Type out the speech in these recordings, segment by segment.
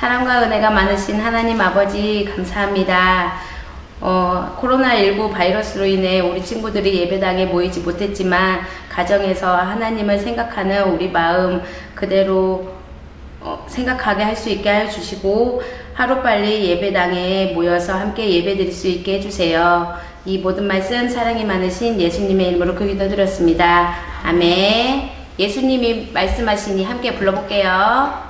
사랑과 은혜가 많으신 하나님 아버지 감사합니다. 어, 코로나19 바이러스로 인해 우리 친구들이 예배당에 모이지 못했지만 가정에서 하나님을 생각하는 우리 마음 그대로 어, 생각하게 할 수 있게 해 주시고 하루빨리 예배당에 모여서 함께 예배 드릴 수 있게 해주세요. 이 모든 말씀 사랑이 많으신 예수님의 이름으로 그 기도 드렸습니다. 아멘. 예수님이 말씀하시니 함께 불러볼게요.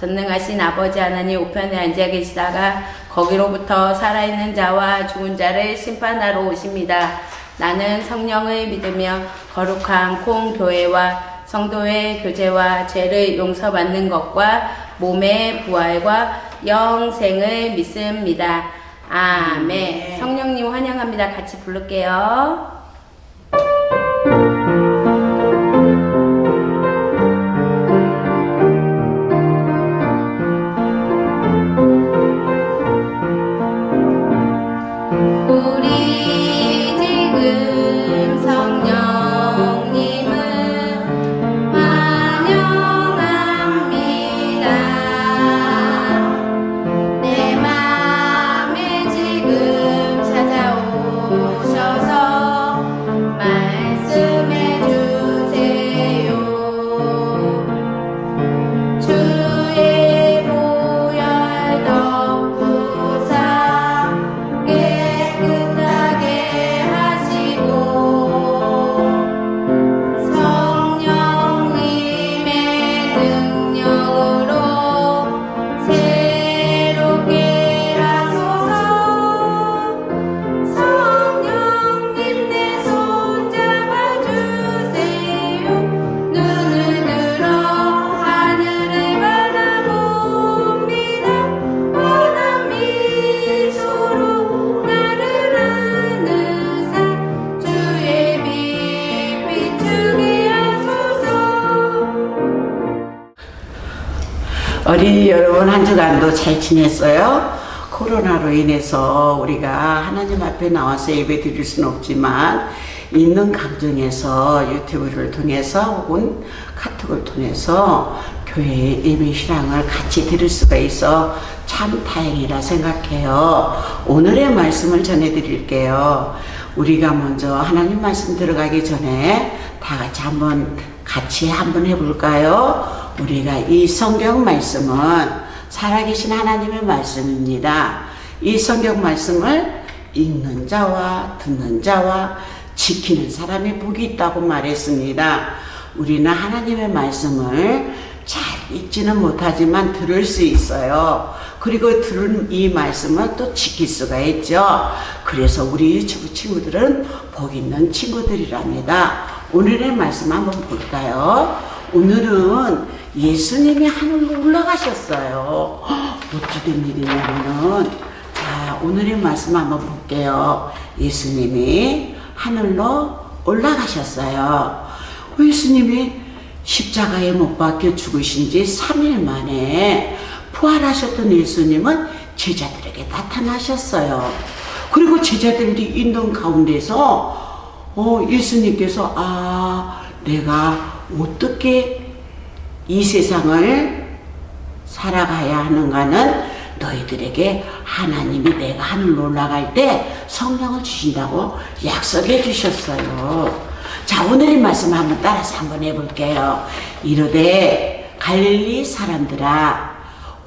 전능하신 아버지 하나님 우편에 앉아 계시다가 거기로부터 살아있는 자와 죽은 자를 심판하러 오십니다. 나는 성령을 믿으며 거룩한 콩교회와 성도의 교제와 죄를 용서받는 것과 몸의 부활과 영생을 믿습니다. 아멘. 성령님 환영합니다. 같이 부를게요. 어린이 여러분 한 주간도 잘 지냈어요? 코로나로 인해서 우리가 하나님 앞에 나와서 예배 드릴 수는 없지만 있는 감정에서 유튜브를 통해서 혹은 카톡을 통해서 교회 예배 실황을 같이 들을 수가 있어 참 다행이라 생각해요. 오늘의 말씀을 전해드릴게요. 우리가 먼저 하나님 말씀 들어가기 전에 다 같이 한번 같이 한번 해볼까요? 우리가 이 성경 말씀은 살아계신 하나님의 말씀입니다. 이 성경 말씀을 읽는 자와 듣는 자와 지키는 사람이 복이 있다고 말했습니다. 우리는 하나님의 말씀을 잘 읽지는 못하지만 들을 수 있어요. 그리고 들은 이 말씀을 또 지킬 수가 있죠. 그래서 우리 유튜브 친구들은 복 있는 친구들이랍니다. 오늘의 말씀 한번 볼까요? 오늘은 예수님이 하늘로 올라가셨어요. 어찌된 일이냐면은 자 오늘의 말씀 한번 볼게요. 예수님이 하늘로 올라가셨어요. 예수님이 십자가에 못 박혀 죽으신 지 3일 만에 부활하셨던 예수님은 제자들에게 나타나셨어요. 그리고 제자들이 있는 가운데서 어, 예수님께서 아 내가 어떻게 이 세상을 살아가야 하는가는 너희들에게 하나님이 내가 하늘로 올라갈 때 성령을 주신다고 약속해 주셨어요. 자, 오늘의 말씀 한번 따라서 한번 해볼게요. 이르되 갈릴리 사람들아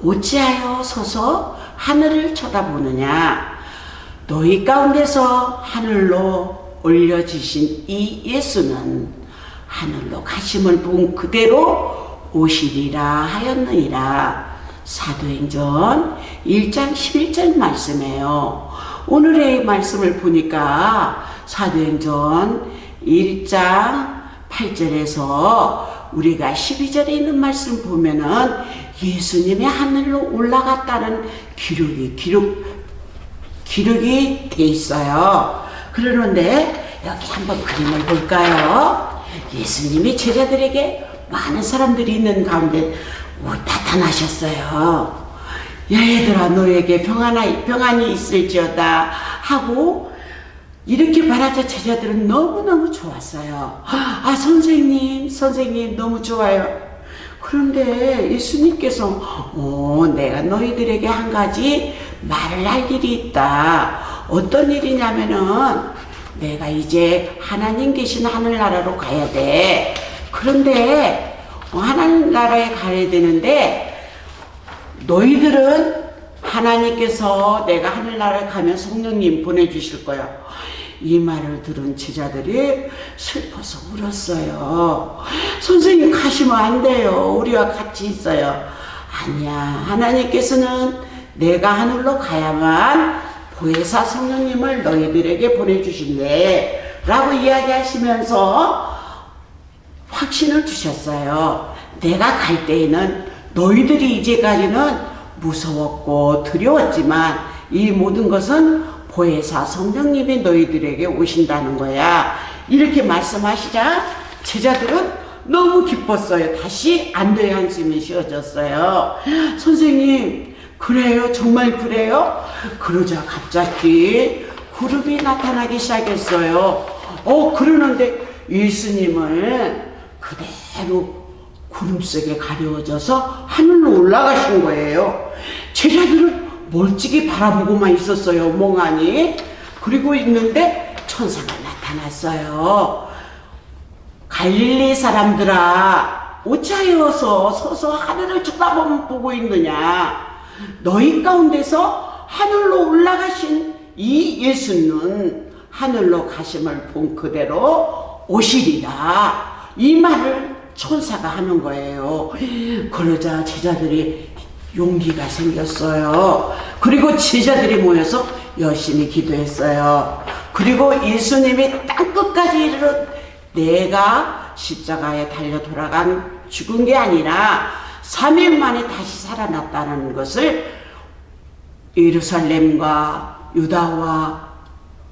어찌하여 서서 하늘을 쳐다보느냐 너희 가운데서 하늘로 올려지신 이 예수는 하늘로 가심을 본 그대로 오시리라 하였느니라. 사도행전 1장 11절 말씀이에요. 오늘의 말씀을 보니까 사도행전 1장 8절에서 우리가 12절에 있는 말씀 보면은 예수님이 하늘로 올라갔다는 기록이 기록 기록이 돼 있어요. 그러는데 여기 한번 그림을 볼까요? 예수님이 제자들에게 많은 사람들이 있는 가운데 나타나셨어요. 얘들아 너에게 평안이, 평안이 있을지어다 하고 이렇게 말하자 제자들은 너무너무 좋았어요. 아 선생님 선생님 너무 좋아요. 그런데 예수님께서 어, 내가 너희들에게 한 가지 말을 할 일이 있다. 어떤 일이냐면은 내가 이제 하나님 계신 하늘나라로 가야 돼. 그런데 어, 하늘나라에 가야 되는데 너희들은 하나님께서 내가 하늘나라에 가면 성령님 보내주실 거야. 이 말을 들은 제자들이 슬퍼서 울었어요. 선생님 가시면 안 돼요. 우리와 같이 있어요. 아니야. 하나님께서는 내가 하늘로 가야만 보혜사 성령님을 너희들에게 보내주신대. 라고 이야기하시면서 확신을 주셨어요. 내가 갈 때에는 너희들이 이제까지는 무서웠고 두려웠지만 이 모든 것은 보혜사 성령님이 너희들에게 오신다는 거야. 이렇게 말씀하시자 제자들은 너무 기뻤어요. 다시 안도의 한숨이 쉬어졌어요. 선생님, 그래요? 정말 그래요? 그러자 갑자기 구름이 나타나기 시작했어요. 어, 그러는데 예수님을 그대로 구름 속에 가려워져서 하늘로 올라가신 거예요. 제자들은 멀찍이 바라보고만 있었어요, 멍하니. 그리고 있는데 천사가 나타났어요. 갈릴리 사람들아, 어찌하여서 서서 하늘을 쳐다보고 있느냐? 너희 가운데서 하늘로 올라가신 이 예수는 하늘로 가심을 본 그대로 오시리라. 이 말을 천사가 하는 거예요. 그러자 제자들이 용기가 생겼어요. 그리고 제자들이 모여서 열심히 기도했어요. 그리고 예수님이 땅끝까지 이르러 내가 십자가에 달려 돌아간 죽은 게 아니라 3일 만에 다시 살아났다는 것을 예루살렘과 유다와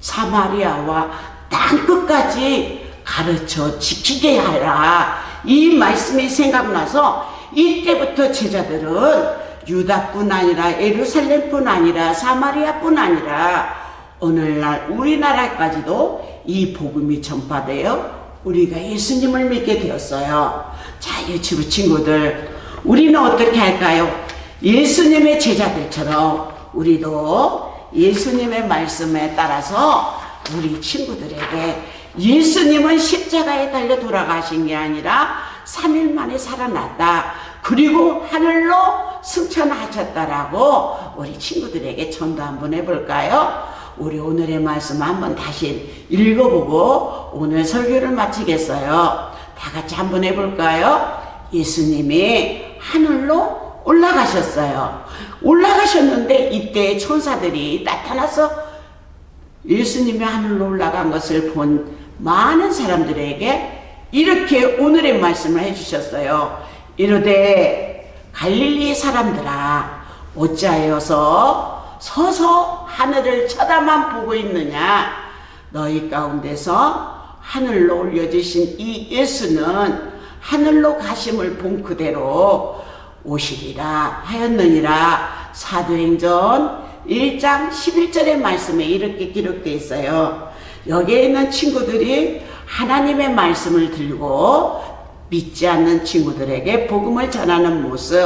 사마리아와 땅끝까지 가르쳐 지키게 하라. 이 말씀이 생각나서 이때부터 제자들은 유다뿐 아니라 예루살렘뿐 아니라 사마리아뿐 아니라 오늘날 우리나라까지도 이 복음이 전파되어 우리가 예수님을 믿게 되었어요. 자, 유치부 친구들, 우리는 어떻게 할까요? 예수님의 제자들처럼 우리도 예수님의 말씀에 따라서 우리 친구들에게 예수님은 십자가에 달려 돌아가신 게 아니라 3일 만에 살아났다. 그리고 하늘로 승천하셨다라고 우리 친구들에게 전도 한번 해볼까요? 우리 오늘의 말씀 한번 다시 읽어보고 오늘 설교를 마치겠어요. 다 같이 한번 해볼까요? 예수님이 하늘로 올라가셨어요. 올라가셨는데 이때 천사들이 나타나서 예수님이 하늘로 올라간 것을 본 많은 사람들에게 이렇게 오늘의 말씀을 해주셨어요. 이르되 갈릴리 사람들아 어찌하여서 서서 하늘을 쳐다만 보고 있느냐 너희 가운데서 하늘로 올려주신 이 예수는 하늘로 가심을 본 그대로 오시리라 하였느니라 사도행전 1장 11절의 말씀에 이렇게 기록되어 있어요. 여기에 있는 친구들이 하나님의 말씀을 들고 믿지 않는 친구들에게 복음을 전하는 모습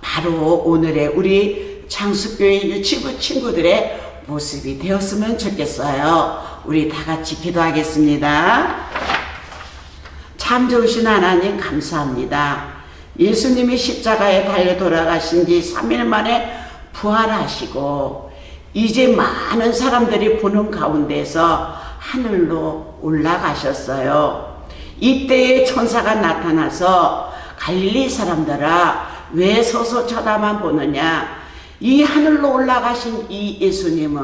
바로 오늘의 우리 장수교회 유치부 친구들의 모습이 되었으면 좋겠어요. 우리 다 같이 기도하겠습니다. 참 좋으신 하나님 감사합니다. 예수님이 십자가에 달려 돌아가신 지 3일 만에 부활하시고 이제 많은 사람들이 보는 가운데서 하늘로 올라가셨어요. 이때에 천사가 나타나서 갈릴리 사람들아 왜 서서 쳐다만 보느냐 이 하늘로 올라가신 이 예수님은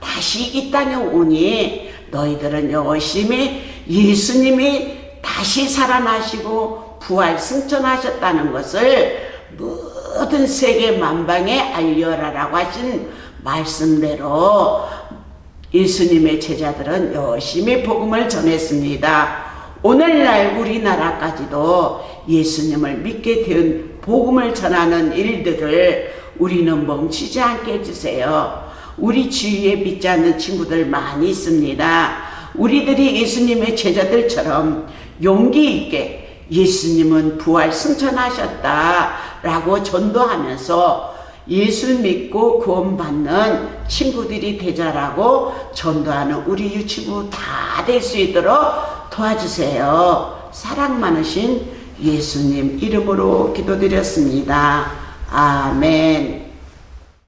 다시 이 땅에 오니 너희들은 열심히 예수님이 다시 살아나시고 부활 승천하셨다는 것을 모든 세계 만방에 알려라라고 하신 말씀대로 예수님의 제자들은 열심히 복음을 전했습니다. 오늘날 우리나라까지도 예수님을 믿게 된 복음을 전하는 일들을 우리는 멈추지 않게 해주세요. 우리 주위에 믿지 않는 친구들 많이 있습니다. 우리들이 예수님의 제자들처럼 용기 있게 예수님은 부활 승천하셨다라고 전도하면서 예수 믿고 구원받는 친구들이 되자라고 전도하는 우리 유치부 다 될 수 있도록 도와주세요. 사랑 많으신 예수님 이름으로 기도드렸습니다. 아멘.